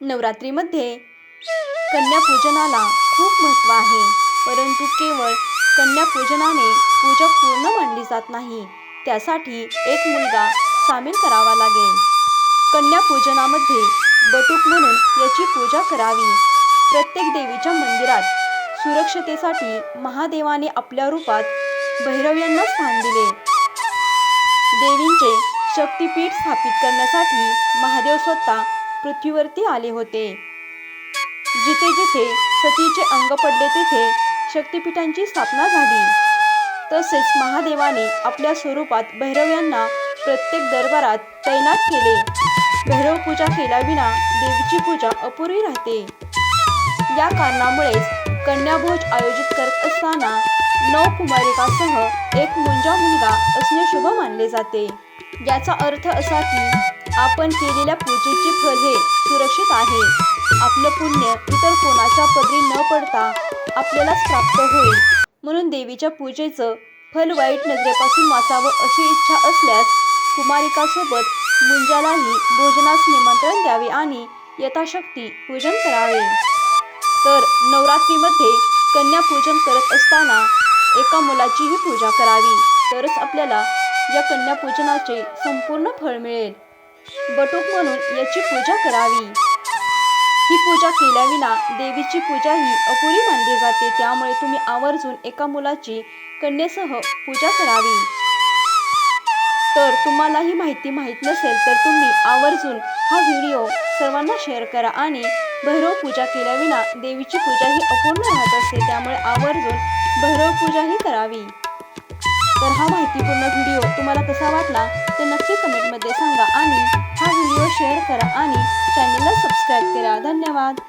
नवरात्रीमध्ये कन्यापूजनाला खूप महत्त्व आहे. परंतु केवळ कन्यापूजनाने पूजा पूर्ण मानली जात नाही त्यासाठी एक मुलगा सामील करावा लागेल. कन्यापूजनामध्ये बटूक म्हणून याची पूजा करावी. प्रत्येक देवीच्या मंदिरात सुरक्षतेसाठी महादेवाने आपल्या रूपात भैरव यांना स्थान दिले. देवींचे शक्तिपीठ स्थापित करण्यासाठी महादेव स्वतः पृथ्वीवरती आले होते. जिथे जिथे सतीचे अंग पडले तिथे शक्तिपीठांची स्थापना झाली. तसेच महादेवाने आपल्या स्वरूपात भैरव यांना प्रत्येक दरबारात तैनात केले. भैरव पूजा केल्याविना देवीची पूजा अपुरी राहते. या कारणामुळेच कन्याभोज आयोजित करत असताना नऊ कुमारिकासह एक मुंजा मुलगा असणे शुभ मानले जाते. याचा अर्थ असा की आपण केलेल्या पूजेचे फल हे सुरक्षित आहे. आपलं पुण्य इतर कोणाच्या पदरी न पडता आपल्यालाच प्राप्त होईल. म्हणून देवीच्या पूजेचं फल वाईट नजरेपासून वाचावं अशी इच्छा असल्यास कुमारिकासोबत मुंजालाही भोजनास निमंत्रण द्यावे आणि यथाशक्ती पूजन करावे. तर नवरात्रीमध्ये कन्यापूजन करत असताना एका मुलाचीही पूजा करावी. तरच आपल्याला या कन्यापूजनाचे संपूर्ण फळ मिळेल. बटूक म्हणून याची पूजा करावी. ही पूजा केल्याविना देवीची पूजा ही अपुरी मानली जाते. त्यामुळे तुम्ही आवर्जून एका मुलाची कन्येसह पूजा करावी. तर तुम्हाला ही माहिती माहीत नसेल तर तुम्ही आवर्जून हा व्हिडिओ सर्वांना शेअर करा आणि भैरव पूजा केल्याविना देवीची पूजा ही अपूर्ण राहत असते. त्यामुळे आवर्जून भैरव पूजा ही करावी. तर हा माहितीपूर्ण व्हिडिओ तुम्हाला कसा वाटला ते नक्की कमेंटमध्ये सांगा आणि हा व्हिडिओ शेअर करा आणि चॅनलला सबस्क्राईब करा. धन्यवाद.